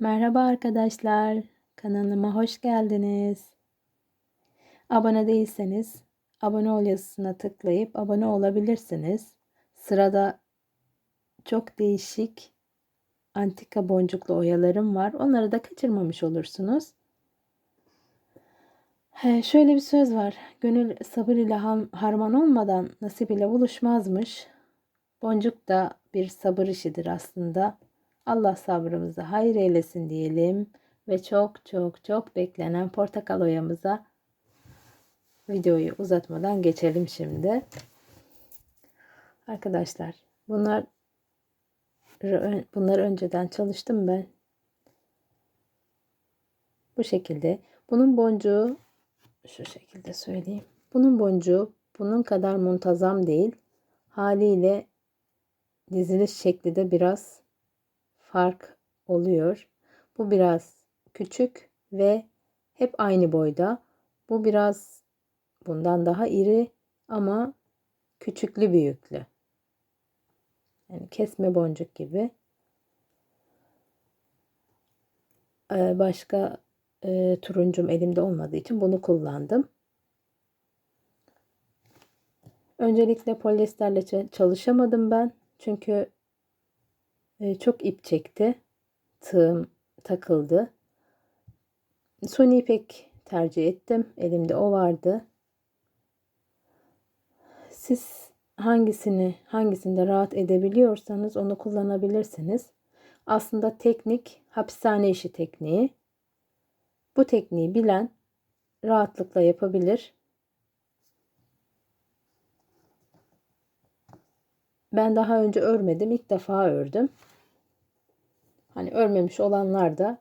Merhaba arkadaşlar. Kanalıma hoş geldiniz. Abone değilseniz abone ol yazısına tıklayıp abone olabilirsiniz. Sırada çok değişik antika boncuklu oyalarım var. Onları da kaçırmamış olursunuz. He, şöyle bir söz var. Gönül sabır ile harman olmadan nasip ile buluşmazmış. Boncuk da bir sabır işidir aslında. Allah sabrımızı hayır eylesin diyelim ve çok çok çok beklenen portakal oyamıza videoyu uzatmadan geçelim şimdi. Arkadaşlar bunlar bunlar önceden çalıştım ben. Bu şekilde. Bunun boncuğu şu şekilde söyleyeyim. Bunun boncuğu bunun kadar muntazam değil. Haliyle diziliş şekli de biraz fark oluyor. Bu biraz küçük ve hep aynı boyda. Bu biraz bundan daha iri ama küçüklü büyüklü. Yani kesme boncuk gibi. Ee, başka e, turuncum elimde olmadığı için bunu kullandım. Öncelikle polyesterle çalışamadım ben. Çünkü çok ip çekti. Tığım takıldı. Suni ipek tercih ettim. Elimde o vardı. Siz hangisini hangisinde rahat edebiliyorsanız onu kullanabilirsiniz. Aslında teknik hapishane işi tekniği. Bu tekniği bilen rahatlıkla yapabilir. Ben daha önce örmedim. ilk defa ördüm. Hani örmemiş olanlar da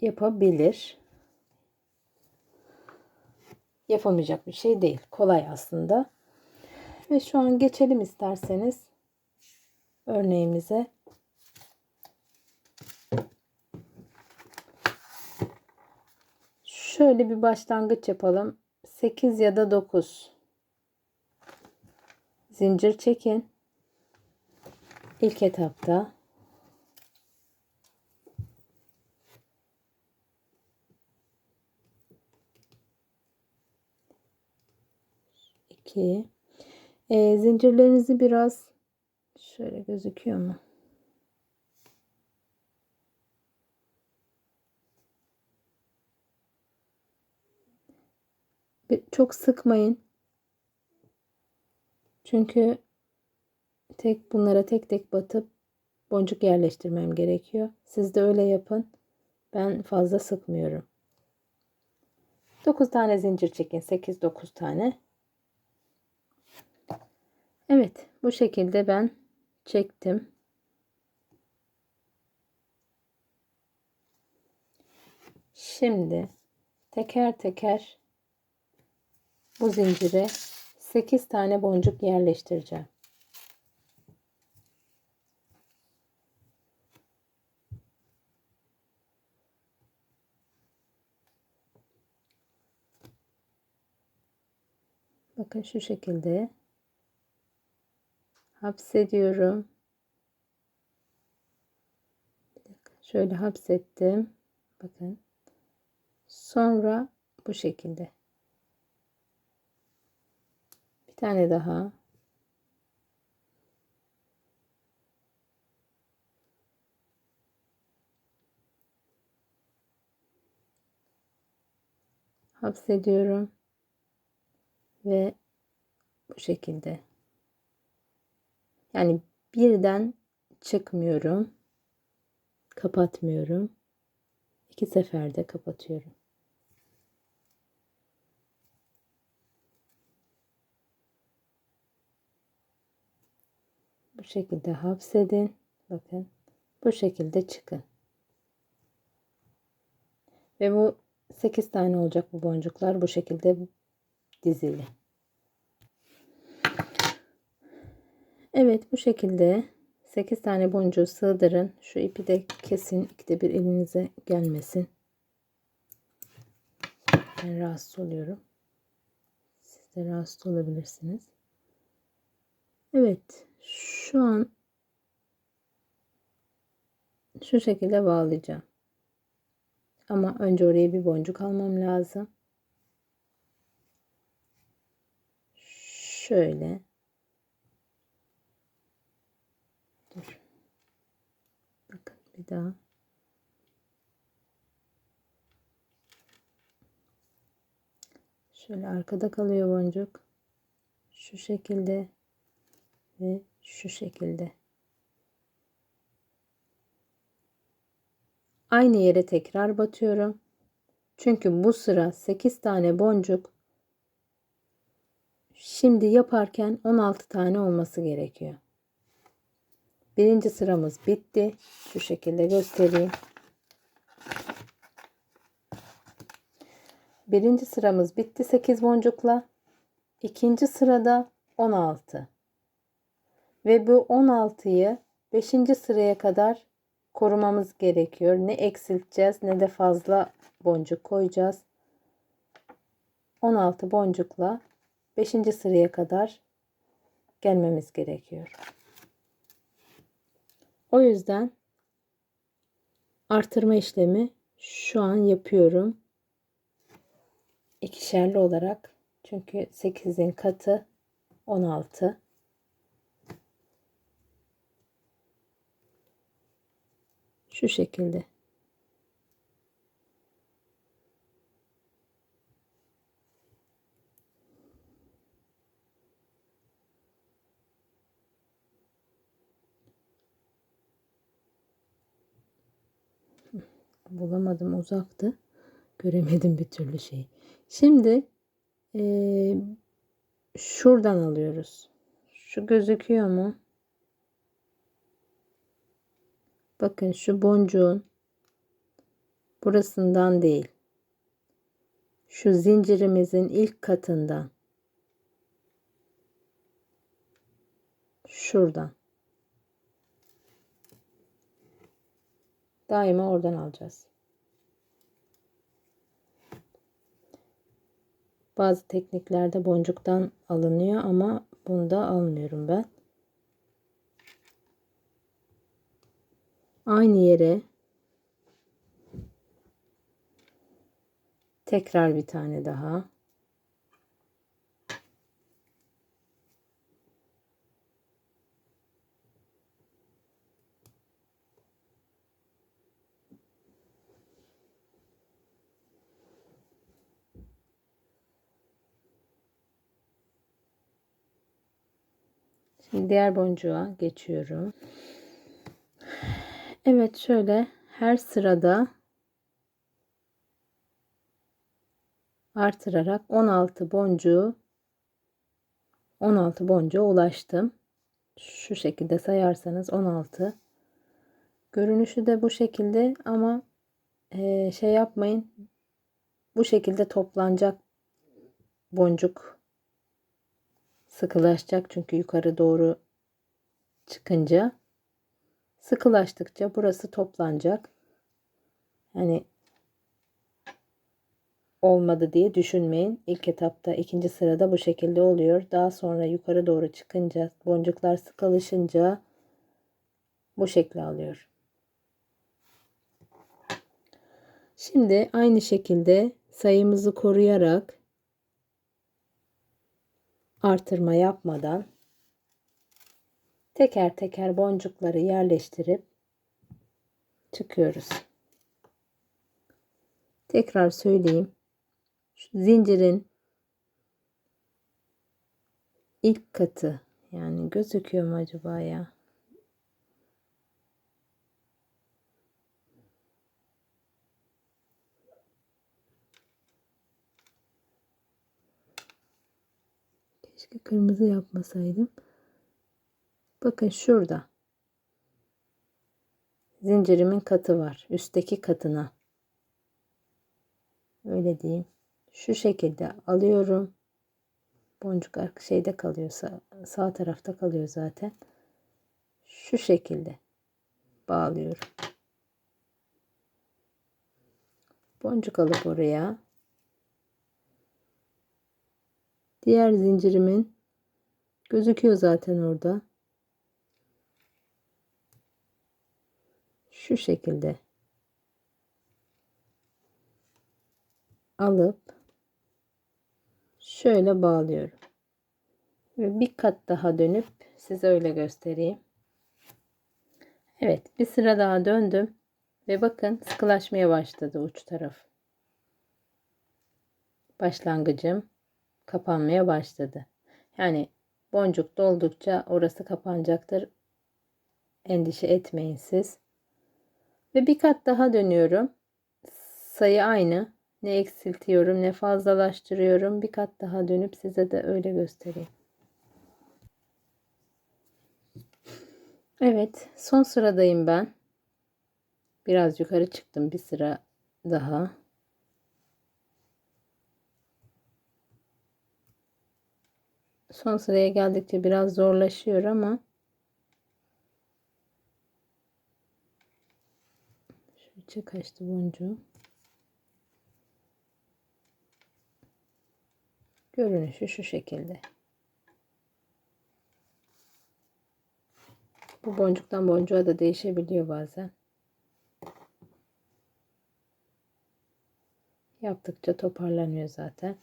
yapabilir. Yapamayacak bir şey değil. Kolay aslında. Ve şu an geçelim isterseniz örneğimize. Şöyle bir başlangıç yapalım. 8 ya da 9 zincir çekin. İlk etapta iki e, zincirlerinizi biraz şöyle gözüküyor mu? Çok sıkmayın. Çünkü tek bunlara tek tek batıp boncuk yerleştirmem gerekiyor. Siz de öyle yapın. Ben fazla sıkmıyorum. 9 tane zincir çekin. 8-9 tane. Evet. Bu şekilde ben çektim. Şimdi teker teker bu zincire 8 tane boncuk yerleştireceğim. Bakın şu şekilde hapsediyorum. Şöyle hapsettim. Bakın. Sonra bu şekilde. Bir tane daha. Hapsediyorum. Ve bu şekilde. Yani birden çıkmıyorum. Kapatmıyorum. İki seferde kapatıyorum. Bu şekilde hapsedin. Bakın. Bu şekilde çıkın. Ve bu 8 tane olacak bu boncuklar bu şekilde dizili. Evet bu şekilde 8 tane boncuğu sığdırın. Şu ipi de kesin ikide bir elinize gelmesin. Ben rahatsız oluyorum. Siz de rahatsız olabilirsiniz. Evet şu an şu şekilde bağlayacağım. Ama önce oraya bir boncuk almam lazım. Şöyle. Dur. Bakın bir daha. Şöyle arkada kalıyor boncuk. Şu şekilde ve şu şekilde. Aynı yere tekrar batıyorum. Çünkü bu sıra 8 tane boncuk şimdi yaparken 16 tane olması gerekiyor. Birinci sıramız bitti. Şu şekilde göstereyim. Birinci sıramız bitti 8 boncukla. İkinci sırada 16. Ve bu 16'yı 5. sıraya kadar korumamız gerekiyor. Ne eksilteceğiz ne de fazla boncuk koyacağız. 16 boncukla 5. sıraya kadar gelmemiz gerekiyor. O yüzden artırma işlemi şu an yapıyorum. İkişerli olarak. Çünkü 8'in katı 16. Şu şekilde. Bulamadım uzaktı. Göremedim bir türlü şey. Şimdi ee, şuradan alıyoruz. Şu gözüküyor mu? Bakın şu boncuğun burasından değil. Şu zincirimizin ilk katından. Şuradan. Daima oradan alacağız. Bazı tekniklerde boncuktan alınıyor ama bunda almıyorum ben. Aynı yere tekrar bir tane daha Şimdi diğer boncuğa geçiyorum. Evet şöyle her sırada artırarak 16 boncuğu 16 boncuğa ulaştım. Şu şekilde sayarsanız 16. Görünüşü de bu şekilde ama e, şey yapmayın. Bu şekilde toplanacak boncuk sıkılaşacak çünkü yukarı doğru çıkınca sıkılaştıkça burası toplanacak. Yani olmadı diye düşünmeyin. İlk etapta ikinci sırada bu şekilde oluyor. Daha sonra yukarı doğru çıkınca boncuklar sıkılışınca bu şekli alıyor. Şimdi aynı şekilde sayımızı koruyarak artırma yapmadan teker teker boncukları yerleştirip çıkıyoruz. Tekrar söyleyeyim. Şu zincirin ilk katı yani gözüküyor mu acaba ya? Keşke kırmızı yapmasaydım. Bakın şurada. Zincirimin katı var. Üstteki katına. Öyle diyeyim. Şu şekilde alıyorum. Boncuk şeyde kalıyor. Sağ tarafta kalıyor zaten. Şu şekilde bağlıyorum. Boncuk alıp oraya Diğer zincirimin gözüküyor zaten orada. Şu şekilde alıp şöyle bağlıyorum. Ve bir kat daha dönüp size öyle göstereyim. Evet bir sıra daha döndüm. Ve bakın sıkılaşmaya başladı uç taraf. Başlangıcım kapanmaya başladı. Yani boncuk doldukça orası kapanacaktır. Endişe etmeyin siz. Ve bir kat daha dönüyorum. Sayı aynı. Ne eksiltiyorum ne fazlalaştırıyorum. Bir kat daha dönüp size de öyle göstereyim. Evet, son sıradayım ben. Biraz yukarı çıktım bir sıra daha. Son sıraya geldikçe biraz zorlaşıyor ama şu içe kaçtı boncuğu. Görünüşü şu şekilde. Bu boncuktan boncuğa da değişebiliyor bazen. Yaptıkça toparlanıyor zaten.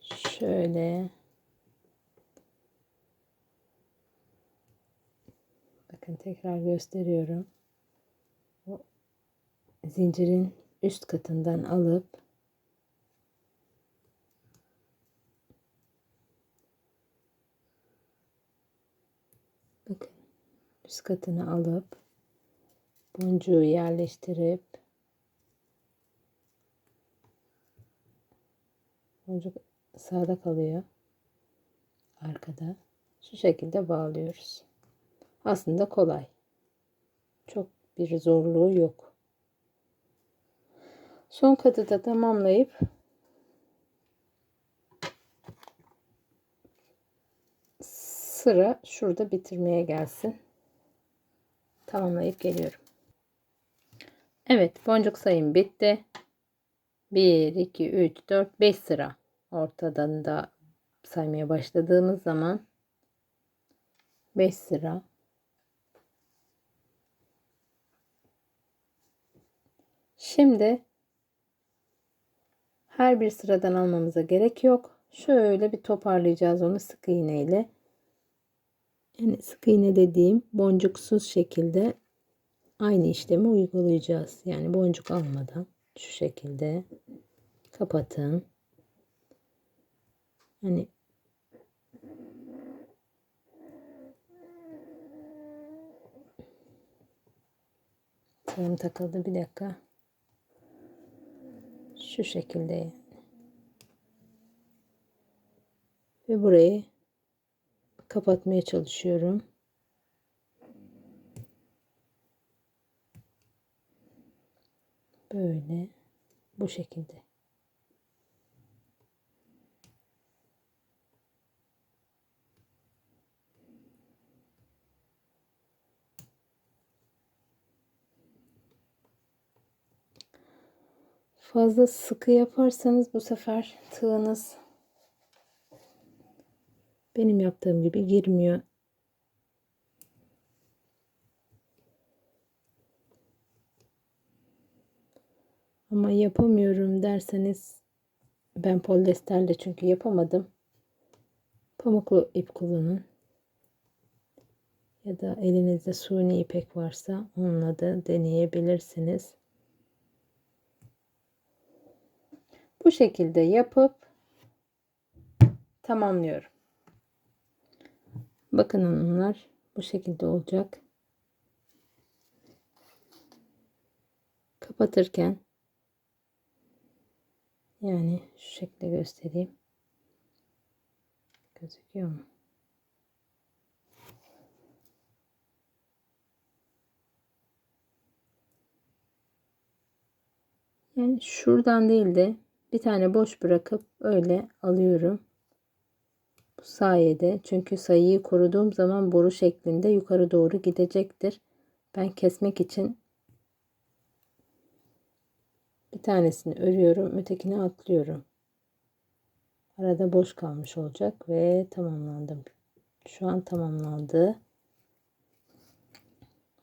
Şöyle. Bakın tekrar gösteriyorum. Bu zincirin üst katından alıp bakın üst katını alıp boncuğu yerleştirip boncuk sağda kalıyor. Arkada. Şu şekilde bağlıyoruz aslında kolay çok bir zorluğu yok son katı da tamamlayıp sıra şurada bitirmeye gelsin tamamlayıp geliyorum Evet boncuk sayım bitti. 1, 2, 3, 4, 5 sıra. Ortadan da saymaya başladığımız zaman 5 sıra. Şimdi her bir sıradan almamıza gerek yok. Şöyle bir toparlayacağız onu sık iğneyle. Yani sık iğne dediğim boncuksuz şekilde aynı işlemi uygulayacağız. Yani boncuk almadan şu şekilde kapatın. Hani Tığım takıldı bir dakika. Şu şekilde. Ve burayı kapatmaya çalışıyorum. Böyle bu şekilde. Fazla sıkı yaparsanız bu sefer tığınız benim yaptığım gibi girmiyor. Ama yapamıyorum derseniz ben polyesterle çünkü yapamadım. Pamuklu ip kullanın. Ya da elinizde suni ipek varsa onunla da deneyebilirsiniz. Bu şekilde yapıp tamamlıyorum. Bakın onlar bu şekilde olacak. Kapatırken yani şu şekilde göstereyim. Gözüküyor mu? Yani şuradan değil de bir tane boş bırakıp öyle alıyorum. Bu sayede çünkü sayıyı koruduğum zaman boru şeklinde yukarı doğru gidecektir. Ben kesmek için bir tanesini örüyorum, ötekini atlıyorum. Arada boş kalmış olacak ve tamamlandım. Şu an tamamlandı.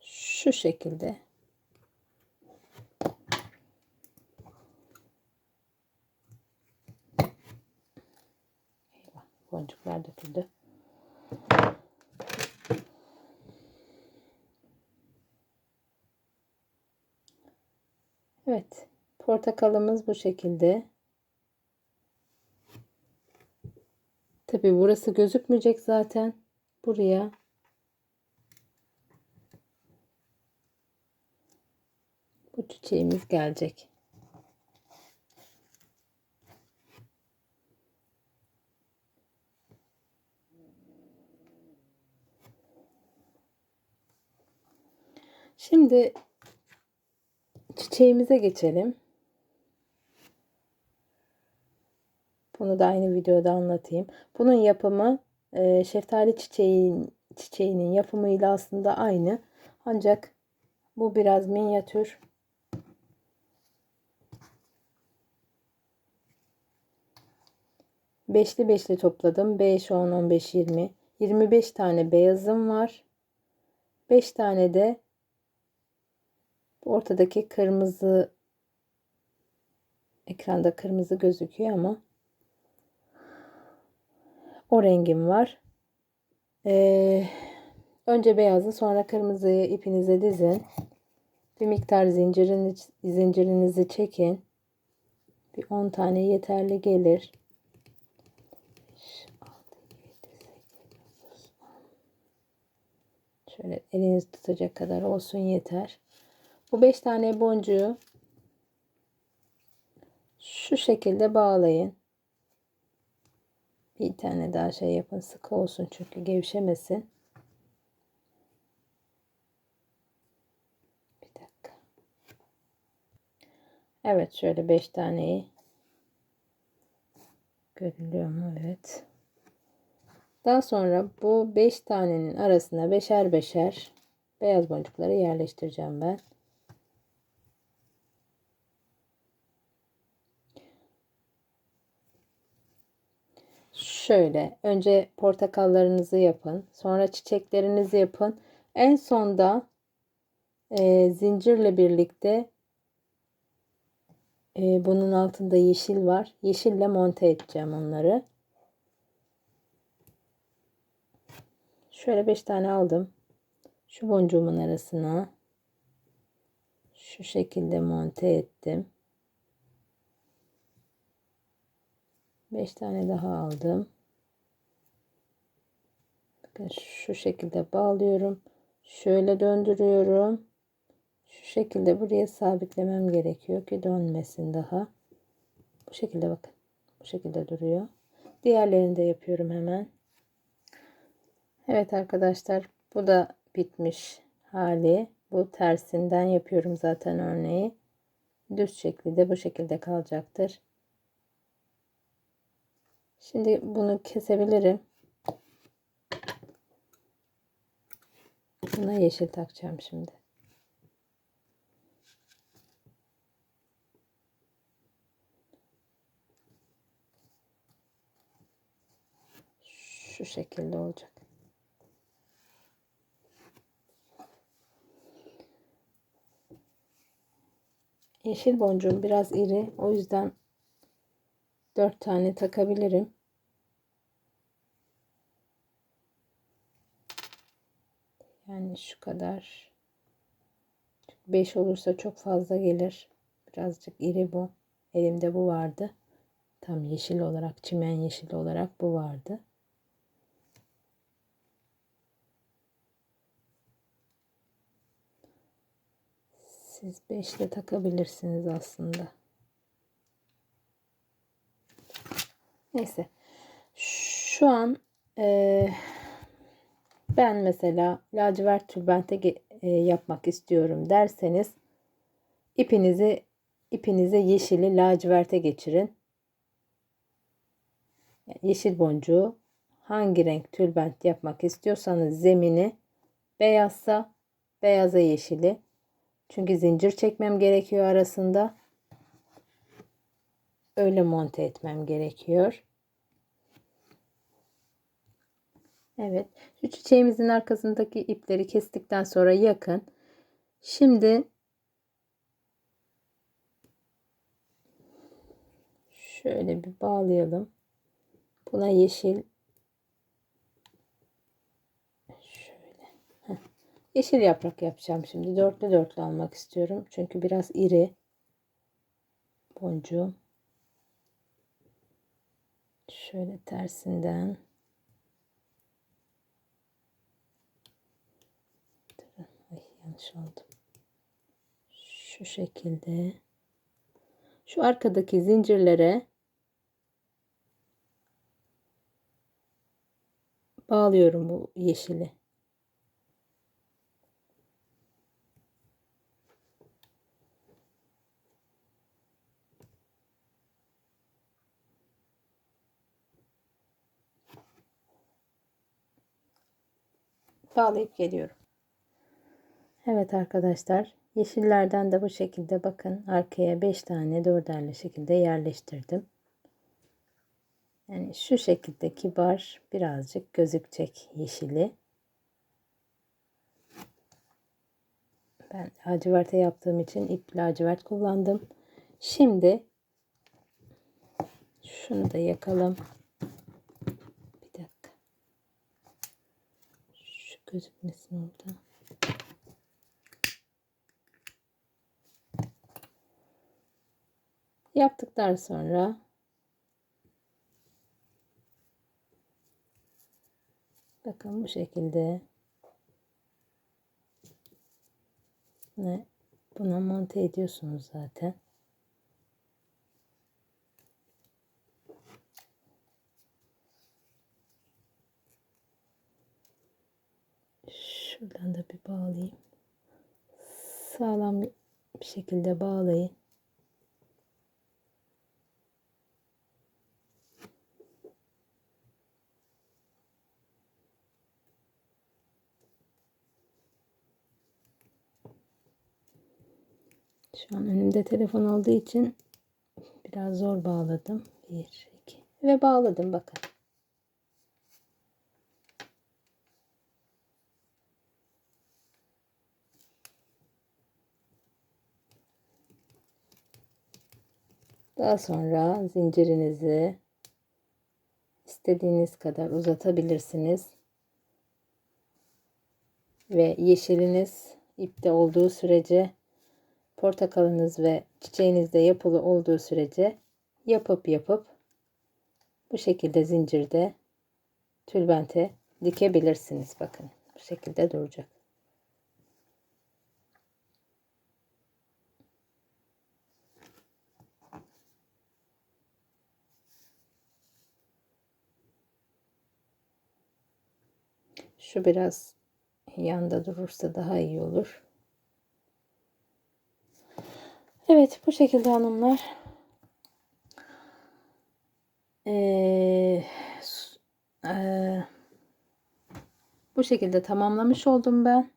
Şu şekilde. Eyvah, boncuklar döküldü. Evet. Portakalımız bu şekilde. Tabi burası gözükmeyecek zaten. Buraya bu çiçeğimiz gelecek. Şimdi çiçeğimize geçelim. Bunu da aynı videoda anlatayım. Bunun yapımı e, şeftali çiçeğin, çiçeğinin yapımıyla aslında aynı. Ancak bu biraz minyatür. Beşli beşli topladım. 5, 10, 15, 20. 25 tane beyazım var. 5 tane de ortadaki kırmızı ekranda kırmızı gözüküyor ama o rengim var. Ee, önce beyazı sonra kırmızıyı ipinize dizin. Bir miktar zincirin, zincirinizi çekin. Bir 10 tane yeterli gelir. Şöyle eliniz tutacak kadar olsun yeter. Bu 5 tane boncuğu şu şekilde bağlayın. Bir tane daha şey yapın. Sıkı olsun çünkü gevşemesin. Bir dakika. Evet şöyle 5 taneyi görülüyor mu? Evet. Daha sonra bu 5 tanenin arasına beşer beşer beyaz boncukları yerleştireceğim ben. Şöyle önce portakallarınızı yapın. Sonra çiçeklerinizi yapın. En sonda e, zincirle birlikte e, bunun altında yeşil var. Yeşille monte edeceğim onları. Şöyle 5 tane aldım. Şu boncuğumun arasına şu şekilde monte ettim. 5 tane daha aldım. Şu şekilde bağlıyorum. Şöyle döndürüyorum. Şu şekilde buraya sabitlemem gerekiyor ki dönmesin daha. Bu şekilde bakın. Bu şekilde duruyor. Diğerlerini de yapıyorum hemen. Evet arkadaşlar bu da bitmiş hali. Bu tersinden yapıyorum zaten örneği. Düz şekli de bu şekilde kalacaktır. Şimdi bunu kesebilirim. Buna yeşil takacağım şimdi. Şu şekilde olacak. Yeşil boncuğum biraz iri. O yüzden 4 tane takabilirim. Yani şu kadar. 5 olursa çok fazla gelir. Birazcık iri bu. Elimde bu vardı. Tam yeşil olarak, çimen yeşil olarak bu vardı. Siz 5 de takabilirsiniz aslında. Neyse. Şu an e, ben mesela lacivert tülbente e, yapmak istiyorum derseniz ipinizi ipinize yeşili laciverte geçirin. Yeşil boncuğu hangi renk tülbent yapmak istiyorsanız zemini beyazsa beyaza yeşili. Çünkü zincir çekmem gerekiyor arasında. Öyle monte etmem gerekiyor. Evet. Şu çiçeğimizin arkasındaki ipleri kestikten sonra yakın. Şimdi şöyle bir bağlayalım. Buna yeşil şöyle. Heh. Yeşil yaprak yapacağım şimdi. Dörtlü dörtlü almak istiyorum. Çünkü biraz iri boncuğum. Şöyle tersinden yanlış aldım. Şu şekilde şu arkadaki zincirlere bağlıyorum bu yeşili. Bağlayıp geliyorum. Evet arkadaşlar yeşillerden de bu şekilde bakın arkaya 5 tane dörderli şekilde yerleştirdim. Yani şu şekilde kibar birazcık gözükecek yeşili. Ben laciverte yaptığım için ip lacivert kullandım. Şimdi şunu da yakalım. Bir dakika. Şu gözükmesin orada. Yaptıktan sonra bakın bu şekilde ne buna monte ediyorsunuz zaten. Şuradan da bir bağlayayım. Sağlam bir şekilde bağlayın. Şu an önümde telefon olduğu için biraz zor bağladım. Bir, iki ve bağladım bakın. Daha sonra zincirinizi istediğiniz kadar uzatabilirsiniz. Ve yeşiliniz ipte olduğu sürece portakalınız ve çiçeğiniz de yapılı olduğu sürece yapıp yapıp bu şekilde zincirde tülbente dikebilirsiniz. Bakın bu şekilde duracak. Şu biraz yanda durursa daha iyi olur. Evet bu şekilde hanımlar. Ee, e, bu şekilde tamamlamış oldum ben.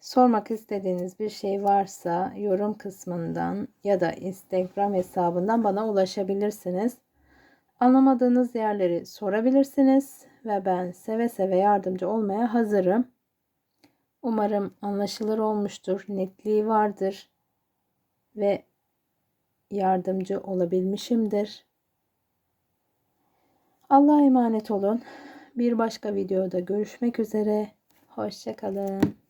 Sormak istediğiniz bir şey varsa yorum kısmından ya da Instagram hesabından bana ulaşabilirsiniz. Anlamadığınız yerleri sorabilirsiniz ve ben seve seve yardımcı olmaya hazırım. Umarım anlaşılır olmuştur, netliği vardır ve yardımcı olabilmişimdir. Allah'a emanet olun. Bir başka videoda görüşmek üzere. Hoşçakalın.